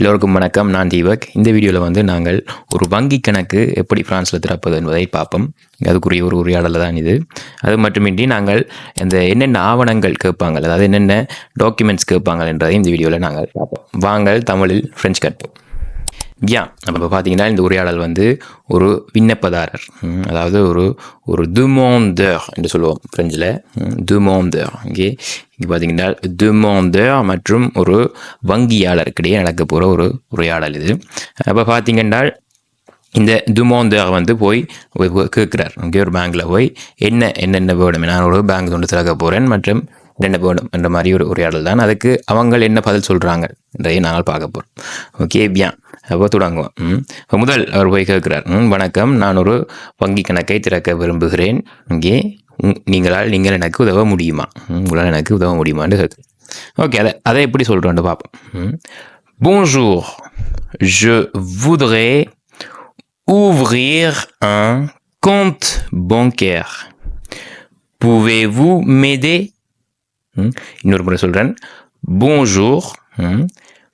எல்லோருக்கும் வணக்கம். நான் தீபக். இந்த வீடியோவில் வந்து நாங்கள் ஒரு வங்கி கணக்கு எப்படி ஃப்ரான்ஸில் திறப்பது என்பதை பார்ப்போம். அதுக்குரிய ஒரு உரையாடல் தான் இது. அது மட்டுமின்றி நாங்கள் இந்த என்னென்ன ஆவணங்கள் கேட்பாங்க அதாவது என்னென்ன டாக்குமெண்ட்ஸ் கேட்பாங்க என்றதையும் இந்த வீடியோவில் நாங்கள் பார்ப்போம். வாங்கள் தமிழில் ஃப்ரெஞ்ச் கற்போம். யா நம்ம பார்த்தீங்கன்னா இந்த உரையாடல் வந்து ஒரு விண்ணப்பதாரர். அதாவது ஒரு ஒரு துமோந்தர் என்று சொல்லுவோம் ஃப்ரெஞ்சில் துமோந்தர் இங்கே இங்கே பார்த்தீங்கன்னா துமோந்தர் மற்றும் ஒரு வங்கியாளருக்கிடையே நடக்க போகிற ஒரு உரையாடல் இது. அப்போ பார்த்தீங்கன்னா இந்த துமோந்தர் வந்து போய் கேட்குறார் இங்கே ஒரு பேங்க்கில் போய் என்ன என்னென்ன வேணும்? நான் ஒரு பேங்க் ஒன்று திறக்க போகிறேன் மற்றும் என்னென்ன வேணும்? என்ற மாதிரி ஒரு உரையாடல் தான். அதுக்கு அவங்க என்ன பதில் சொல்கிறாங்க நாங்கள் பார்க்க போகிறோம் ஓகே பியான் அப்போ தொடங்குவோம். ம். முதல் அவர் போய் கேட்குறார். ம், வணக்கம். நான் ஒரு வங்கி கணக்கை திறக்க விரும்புகிறேன். இங்கே நீங்களால் நீங்கள் எனக்கு உதவ முடியுமா? உங்களால் எனக்கு உதவ முடியுமான்னு கேட்குறேன் ஓகே அதை அதை எப்படி சொல்கிறோன்னு பார்ப்போம். ம். Bonjour, je voudrais ouvrir un compte bancaire. Pouvez-vous m'aider? இன்னொரு முறை சொல்கிறேன் Bonjour,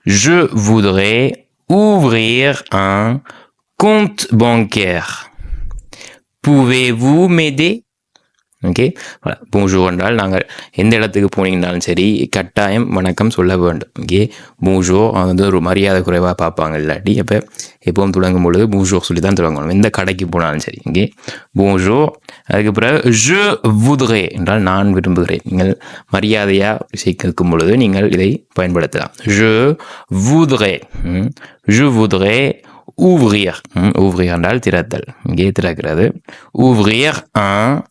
je voudrais ouvrir un compte bancaire. Pouvez-vous m'aider? Okay? பூஜூர் என்றால் நாங்கள் எந்த இடத்துக்கு போனீங்கனாலும் சரி கட்டாயம் வணக்கம் சொல்ல வேண்டும். ஓகே? அது வந்து ஒரு மரியாதை குறைவாக பார்ப்பாங்க இல்லாட்டி அப்போ எப்பவும் தொடங்கும் பொழுது பூஜோ சொல்லி தான் தொடங்கணும். எந்த கடைக்கு போனாலும் சரி ஓகே? பூஜோ அதுக்கு பிறகு je voudrais என்றால் நான் விரும்புகிறேன். நீங்கள் மரியாதையாக இசை கேட்கும் பொழுது நீங்கள் இதை பயன்படுத்தலாம். Je voudrais ம், je ouvrir. ம், ouvrir என்றால் திறத்தல். இங்கே திறக்கிறது. Ouvrir un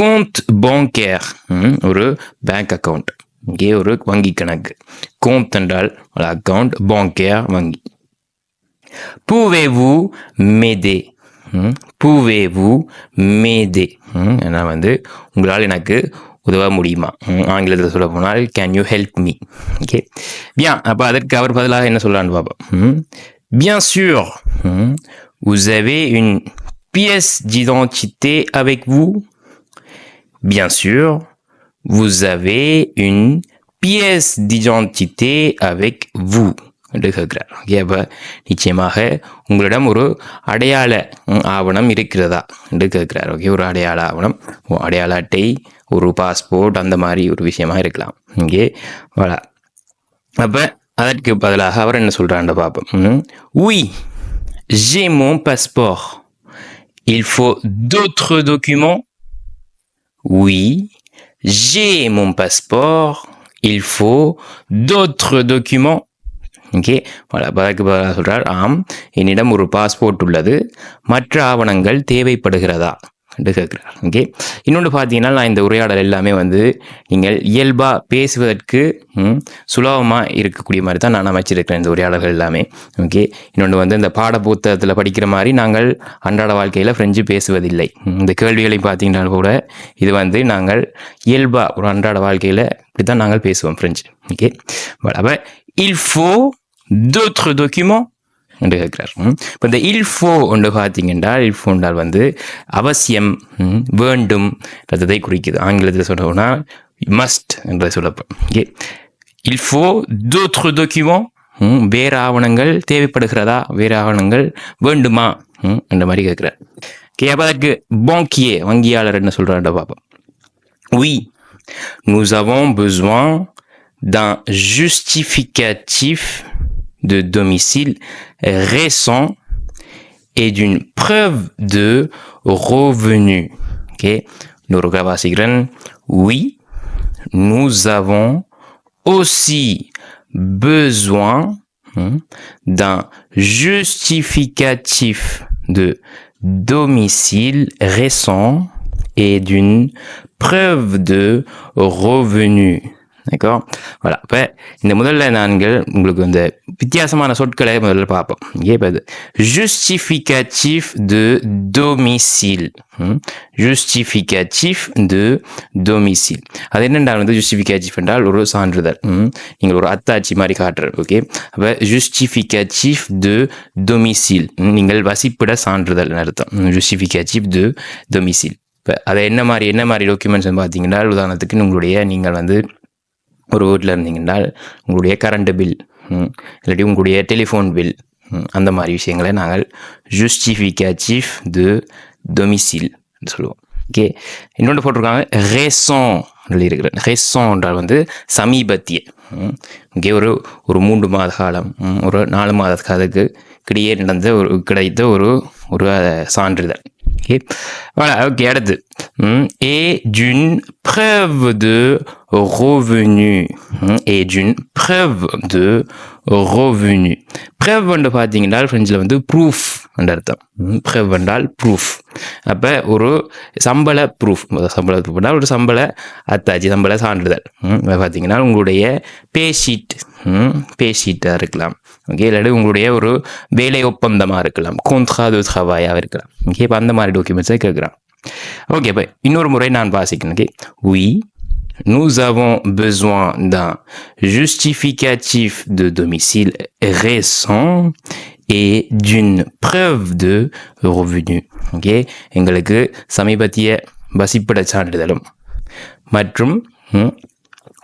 compte bancaire ம், ஒரு பேங்க் அக்கவுண்ட் இங்கே ஒரு வங்கி கணக்கு. Compte என்றால் அக்கவுண்ட் bancaire வங்கி. Pouvez-vous m'aider? ம், pouvez-vous m'aider? ம், ஏன்னா வந்து உங்களால் எனக்கு உதவ முடியுமா? ம், ஆங்கிலத்தில் சொல்ல போனால் can you help me okay பியான் அப்போ அதற்கு அவர் பதிலாக என்ன சொல்லலான்னு பார்ப்போம். ம், bien sûr ம், vous avez une pièce d'identité avec vous? Bien sûr, vous avez une pièce d'identité avec vous. என்று கேட்கிறார் ஓகே அப்போ நிச்சயமாக உங்களிடம் ஒரு அடையாள ம், ஆவணம் இருக்கிறதா என்று கேட்கிறார் ஓகே ஒரு அடையாள ஆவணம் ஓ, அடையாள அட்டை ஒரு பாஸ்போர்ட் அந்த மாதிரி ஒரு விஷயமா இருக்கலாம் இங்கே voilà அப்போ அதற்கு பதிலாக அவர் என்ன சொல்கிறான்னு பார்ப்போம் ம். Oui, j'ai mon passeport. Il faut d'autres documents Oui, j'ai mon passeport. Il faut d'autres documents. Okay சொல்றார் ஆம் என்னிடம் ஒரு பாஸ்போர்ட் உள்ளது மற்ற ஆவணங்கள் தேவைப்படுகிறதா என்று கேட்குறார். ஓகே இன்னொன்று பார்த்தீங்கன்னா நான் இந்த உரையாடல் எல்லாமே வந்து நீங்கள் இயல்பாக பேசுவதற்கு சுலபமாக இருக்கக்கூடிய மாதிரி தான் நான் அமைச்சிருக்கிறேன் இந்த உரையாடல்கள் எல்லாமே. ஓகே இன்னொன்று வந்து இந்த பாட புத்தகத்தில் படிக்கிற மாதிரி நாங்கள் அன்றாட வாழ்க்கையில் ஃப்ரெஞ்சு பேசுவதில்லை. இந்த கேள்விகளை பார்த்தீங்கன்னா கூட இது வந்து நாங்கள் இயல்பாக ஒரு அன்றாட வாழ்க்கையில் இப்படி தான் நாங்கள் பேசுவோம் ஃப்ரெஞ்சு ஓகே அப்போ ஃபோ faut d'autres documents என்று கேட்கிறார். ம். இந்த இல்ஃபோ ஒன்று பார்த்தீங்கன்னா இல்ஃபோ என்றால் வந்து அவசியம் ம், வேண்டும் என்றதை குறிக்குது. ஆங்கிலத்தில் சொல்லணும்னா மஸ்ட் என்று சொல்லப்படும் ஓகே இல்ஃபோ d'autres documents வேறு ஆவணங்கள் தேவைப்படுகிறதா வேறு ஆவணங்கள் வேண்டுமா ம், என்ற மாதிரி கேட்குறார். ஓகே அப்போ அதற்கு பாங்கியே வங்கியாளர் என்ன சொல்கிறாண்ட பார்ப்போம். உய் nous avons besoin d'un justificatif de domicile récent et d'une preuve de revenu. Oui, nous avons aussi besoin hmm, d'un justificatif de domicile récent et d'une preuve de revenu. D'accord? Voilà. அப்போ இந்த முதல்ல நான்கள் உங்களுக்கு இந்த வித்தியாசமான சொற்களை முதல்ல பார்ப்போம். இங்கே இப்போ இது justificatif டொமிசில் domicile. ம், டொமிசில் அது என்னென்றால் வந்து justificatif என்றால் ஒரு சான்றிதழ். நீங்கள் ஒரு அத்தாட்சி மாதிரி காட்டுறது. ஓகே? அப்போ justificatif de டொமிசில் நீங்கள் வசிப்பிட சான்றிதழ் அர்த்தம். ம், justificatif டொமிசில் இப்போ அதை என்ன மாதிரி என்ன மாதிரி டாக்குமெண்ட்ஸ் பார்த்தீங்கன்னா உதாரணத்துக்கு உங்களுடைய நீங்கள் வந்து ஒரு வீட்டில் இருந்தீங்கன்னால் உங்களுடைய கரண்ட் பில் ம், இல்லாட்டி உங்களுடைய டெலிஃபோன் பில் ம், அந்த மாதிரி விஷயங்களை நாங்கள் ஜுஸ்டிஃபிகேட்டிவ் து டொமிசில் சொல்லுவோம். ஓகே இன்னொன்று போட்டிருக்காங்க ரேசோன் சொல்லியிருக்கிறேன். ரேசோன் என்றால் வந்து சமீபத்திய இங்கே ஒரு ஒரு மூன்று மாத காலம் ஒரு நாலு மாத காலத்துக்கு கிடையே நடந்த ஒரு கிடைத்த ஒரு ஒரு சான்றிதழ். ஓகே voilà ஓகே அடுத்து et d'une preuve de revenu. Et d'une preuve de revenu. Preuve வந்து பார்த்தீங்கன்னா ஃப்ரெஞ்சில் வந்து ப்ரூஃப் என்ற அர்த்தம் ம், என்றால் ப்ரூஃப் அப்போ ஒரு சம்பள ப்ரூஃப் சம்பள ப்ரூஃப்னால் ஒரு சம்பள அத்தாச்சி சம்பள சான்றிதழ் பார்த்தீங்கன்னா உங்களுடைய பேஷீட் பேஷீட்டாக இருக்கலாம் ஓகே இல்லாட்டி உங்களுடைய ஒரு வேலை ஒப்பந்தமாக இருக்கலாம். contrat de travail-ஆக இருக்கலாம். ஓகே இப்போ அந்த மாதிரி டாக்குமெண்ட்ஸை கேட்குறான். ஓகே இப்போ இன்னொரு முறை நான் வாசிக்கிறேன். Okay oui nous avons besoin d'un justificatif de domicile récent et d'une preuve de revenu. Okay எங்களுக்கு சமீபத்திய வசிப்பிட சான்றிதழும். மற்றும் ம்,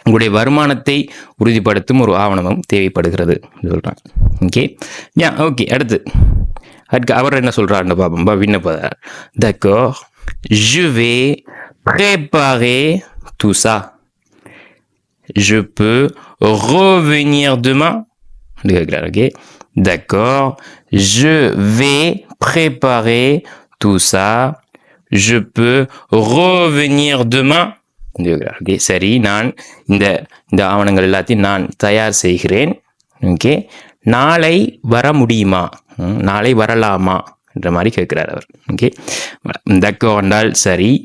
உங்களுடைய வருமானத்தை உறுதிப்படுத்தும் ஒரு ஆவணமும் தேவைப்படுகிறது சொல்கிறான் ஓகே யா ஓகே அடுத்து அதுக்கு அவர் என்ன சொல்கிறாருன்னு பார்ப்போம்பா விண்ணப்பதார் தக்கோ ஜுவே préparer tout ça. Je peux revenir demain. Okay. D'accord. Je vais préparer tout ça. Je peux revenir demain. கேட்குறாரு ஓகே சரி நான் இந்த இந்த ஆவணங்கள் எல்லாத்தையும் நான் தயார் செய்கிறேன். ஓகே. நாளை வர முடியுமா? நாளை வரலாமா? என்ற மாதிரி கேட்கிறார் அவர். ஓகே. தக்கோ என்றால் சரி.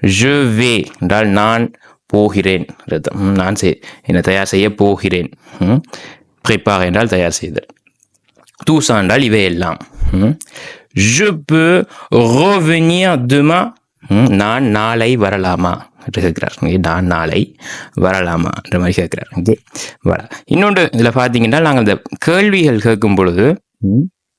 Je என்றால் நான் போகிறேன். ம், நான் செய் என்னை தயார் செய்ய போகிறேன். குறிப்பாக என்றால் தயார் செய்தல். தூசா என்றால் இவையெல்லாம். ம். je peux revenir demain. ம், நான் நாளை வரலாமா? என்று கேட்குறார். ஓகே, நான் நாளை வரலாமா? என்ற மாதிரி கேட்குறார். ஓகே வர. இன்னொன்று இதில் பார்த்தீங்கன்னா நாங்கள் இந்த கேள்விகள் கேட்கும் பொழுது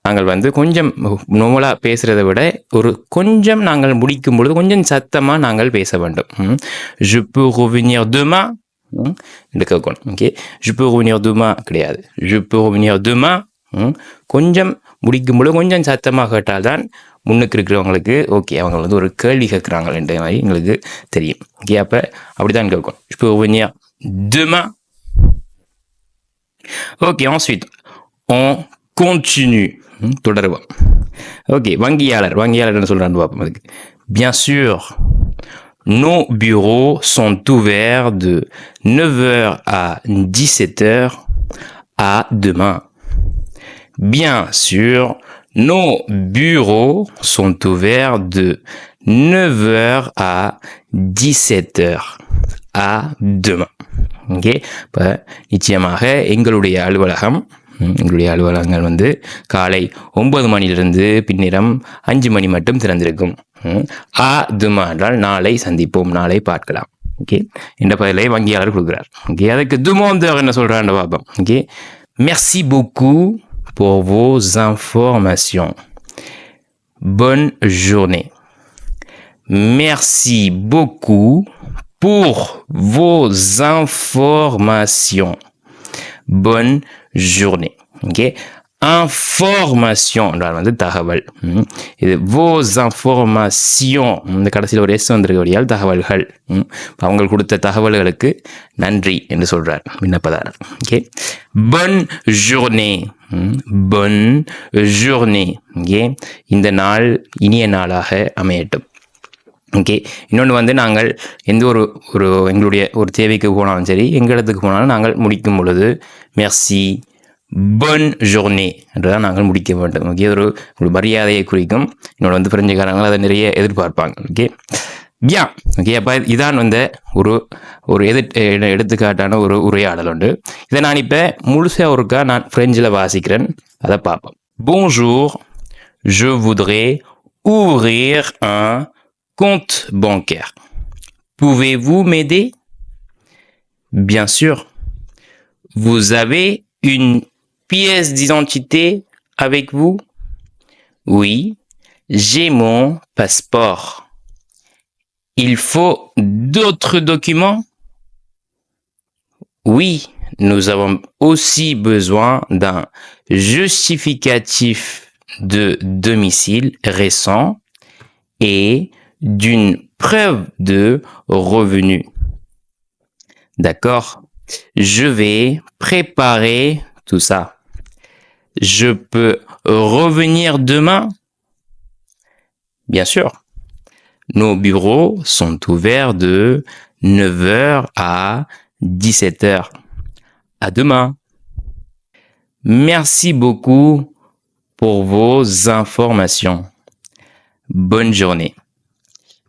நாங்கள் வந்து கொஞ்சம் நோமலாக பேசுகிறத விட ஒரு கொஞ்சம் நாங்கள் முடிக்கும் பொழுது கொஞ்சம் சத்தமாக நாங்கள் பேச வேண்டும். ம். je peux revenir demain? ம், என்று கேட்கணும். ஓகே peux revenir demain கிடையாது. je peux revenir demain? ம், கொஞ்சம் முடிக்கும் பொழுது கொஞ்சம் சத்தமாக கேட்டால்தான் முன்னுக்கு இருக்கிறவங்களுக்கு ஓகே அவங்க வந்து ஒரு கேள்வி கேட்குறாங்கன்ற மாதிரி எங்களுக்கு தெரியும். ஓகே அப்போ அப்படி தான் கேட்கும். je peux revenir demain. Okay ensuite. On continue. ம், தொடருவோம். ஓகே வங்கியாளர். வங்கியாளர் என்ன சொல்கிறான்னு பார்ப்போம் அதுக்கு. Bien sûr nos bureaux sont ouverts de 9h à 17h à demain. Bien sûr nos bureaux sont ouverts de 9h à 17h à demain. Okay இப்போ நிச்சயமாக எங்களுடைய அலுவலகம் எங்களுடைய அலுவலகங்கள் வந்து காலை ஒன்பது மணியிலிருந்து பின்னிரம் அஞ்சு மணி மட்டும் திறந்திருக்கும். ஆ துமா என்றால் நாளை சந்திப்போம். நாளை பார்க்கலாம். ஓகே என்ற பதிலை வங்கியாளர் கொடுக்குறார். ஓகே அதுக்கு துமோ வந்து அவர் என்ன சொல்கிறான்னு பார்ப்போம். ஓகே மெர்சி beaucoup. Pour vos informations bonne journée Merci beaucoup pour vos informations. Bonne journée. OK? Information. என்றால் வந்து தகவல் ம். இது வோஸ் informations. Hmm, இந்த கடைசியில் ஒரு எஸ் வந்திருக்கபடியால் தகவல்கள் hmm. அவங்க கொடுத்த தகவல்களுக்கு நன்றி என்று சொல்கிறார் விண்ணப்பதாரர். ஓகே பன் journée. பன் bonne ஓகே இந்த நாள் இனிய நாளாக அமையட்டும். ஓகே இன்னொன்று வந்து நாங்கள் எந்த ஒரு ஒரு எங்களுடைய ஒரு தேவைக்கு போனாலும் சரி எங்கள் இடத்துக்கு போனாலும் நாங்கள் முடிக்கும் பொழுது மெர்சி bonne என்று என்றுதான் நாங்கள் முடிக்க வேண்டும். ஓகே ஒரு ஒரு மரியாதையை குறிக்கும். என்னோட வந்து பிரெஞ்சுக்காரங்கள் அதை நிறைய எதிர்பார்ப்பாங்க. ஓகே யா ஓகே அப்போ இதான் வந்து ஒரு ஒரு எதிர் எடுத்துக்காட்டான ஒரு உரையாடல் உண்டு. இதை நான் இப்போ முழுசாக ஒருக்கா நான் ஃப்ரெஞ்சில் வாசிக்கிறேன். அதை பார்ப்போம். Bonjour, je voudrais ouvrir un compte bancaire. Pouvez-vous m'aider? Bien sûr. Vous avez une pièce d'identité avec vous? Oui, j'ai mon passeport. Il faut d'autres documents? Oui, nous avons aussi besoin d'un justificatif de domicile récent et d'une preuve de revenu. D'accord? Je vais préparer tout ça. Je peux revenir demain? Bien sûr. Nos bureaux sont ouverts de 9h à 17h. À demain. Merci beaucoup pour vos informations. Bonne journée.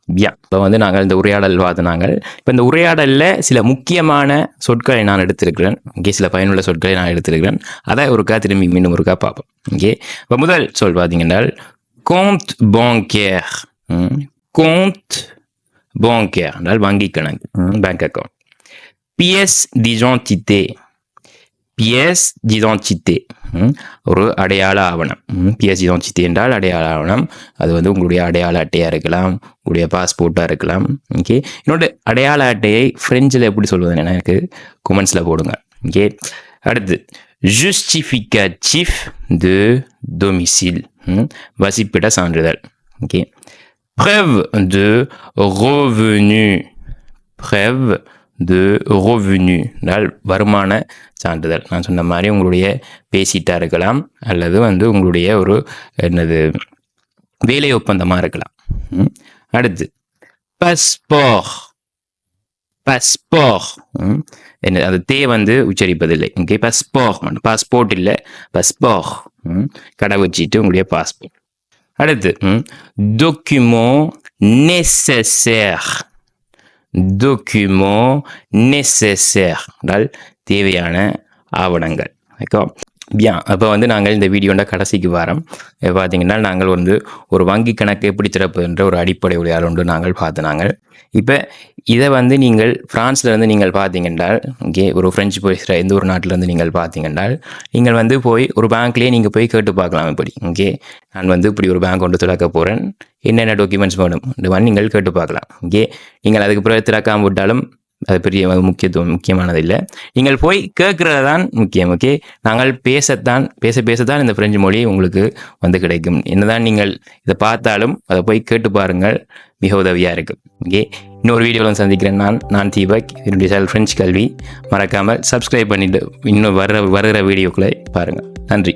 யா இப்போ வந்து நாங்கள் இந்த உரையாடல் வாதினாங்கள் இப்போ இந்த உரையாடலில் சில முக்கியமான சொற்களை நான் எடுத்திருக்கிறேன். இங்கே சில பயனுள்ள சொற்களை நான் எடுத்திருக்கிறேன். அதை ஒருக்கா திரும்பி மீண்டும் ஒருக்கா பார்ப்போம். இங்கே. இப்போ முதல் சொல் பார்த்தீங்கன்னால் கோம்த் பாங்கேர் ம், பாங்கேர் என்றால் வங்கி கணக்கு bank account pièce சித்தே PS d'identité ஒரு அடையாள ஆவணம். பிஎஸ் d'identité என்றால் அடையாள ஆவணம். அது வந்து உங்களுடைய அடையாள அட்டையாக இருக்கலாம் உங்களுடைய பாஸ்போர்ட்டாக இருக்கலாம் ஓகே என்னோட அடையாள அட்டையை ஃப்ரெஞ்சில் எப்படி சொல்வது எனக்கு? கொமெண்ட்ஸில் போடுங்க ஓகே அடுத்து ஜுஸ்டிஃபிகேட்டிவ் து டொமிசில் வசிப்பிட சான்றிதழ் ஓகே ப்ரெவ் de revenu ப்ரெவ் து revenu என்றால் வருமான சான்றிதழ். நான் சொன்ன மாதிரி உங்களுடைய பேசிட்டா இருக்கலாம் அல்லது வந்து உங்களுடைய ஒரு என்னது வேலை ஒப்பந்தமாக இருக்கலாம். ம். அடுத்து பாஸ்போர் பாஸ்போர் என்ன அது தே வந்து உச்சரிப்பதில்லை. ஓகே பாஸ்போர் பாஸ்போர்ட் இல்லை பாஸ்போர் கடை வச்சுட்டு உங்களுடைய பாஸ்போர்ட் அடுத்து டொக்குமோ நெசசேர் டாக்குமெண்ட் நெசசேர் தேவையான ஆவணங்கள். ஓகே பியா அப்போ வந்து நாங்கள் இந்த வீடியோட கடைசிக்கு வரோம். பார்த்தீங்கன்னா நாங்கள் வந்து ஒரு வங்கி கணக்கு எப்படி திறப்பதுன்ற ஒரு அடிப்படை உடையால் ஒன்று நாங்கள் பார்த்து நாங்கள். இப்போ இதை வந்து நீங்கள் ஃப்ரான்ஸ்லேருந்து நீங்கள் பார்த்தீங்கன்றால் இங்கே ஒரு ஃப்ரெஞ்சு பேசுகிற எந்த ஒரு நாட்டிலேருந்து நீங்கள் பார்த்தீங்கன்றால் நீங்கள் வந்து போய் ஒரு பேங்க்லேயே நீங்கள் போய் கேட்டு பார்க்கலாம் இப்படி இங்கே நான் வந்து இப்படி ஒரு பேங்க் ஒன்று திறக்க போகிறேன் என்னென்ன டாக்குமெண்ட்ஸ் வேணும்? இந்த நீங்கள் கேட்டு பார்க்கலாம் இங்கே நீங்கள் அதுக்கு பிறகு திறக்காம விட்டாலும் அது பெரிய முக்கியத்துவம் முக்கியமானது இல்லை நீங்கள் போய் கேட்குறது தான் முக்கியம் ஓகே நாங்கள் பேசத்தான் பேச பேசத்தான் இந்த பிரெஞ்சு மொழி உங்களுக்கு வந்து கிடைக்கும். என்னதான் நீங்கள் இதை பார்த்தாலும் அதை போய் கேட்டு பாருங்கள். மிக உதவியாக இருக்கும் ஓகே இன்னொரு வீடியோவில் சந்திக்கிறேன் நான் நான் தீபக். என்னுடைய சேனல் ஃப்ரெஞ்ச் கல்வி மறக்காமல் சப்ஸ்கிரைப் பண்ணிவிட்டு இன்னும் வர்ற வருகிற வீடியோக்களை பாருங்கள். நன்றி.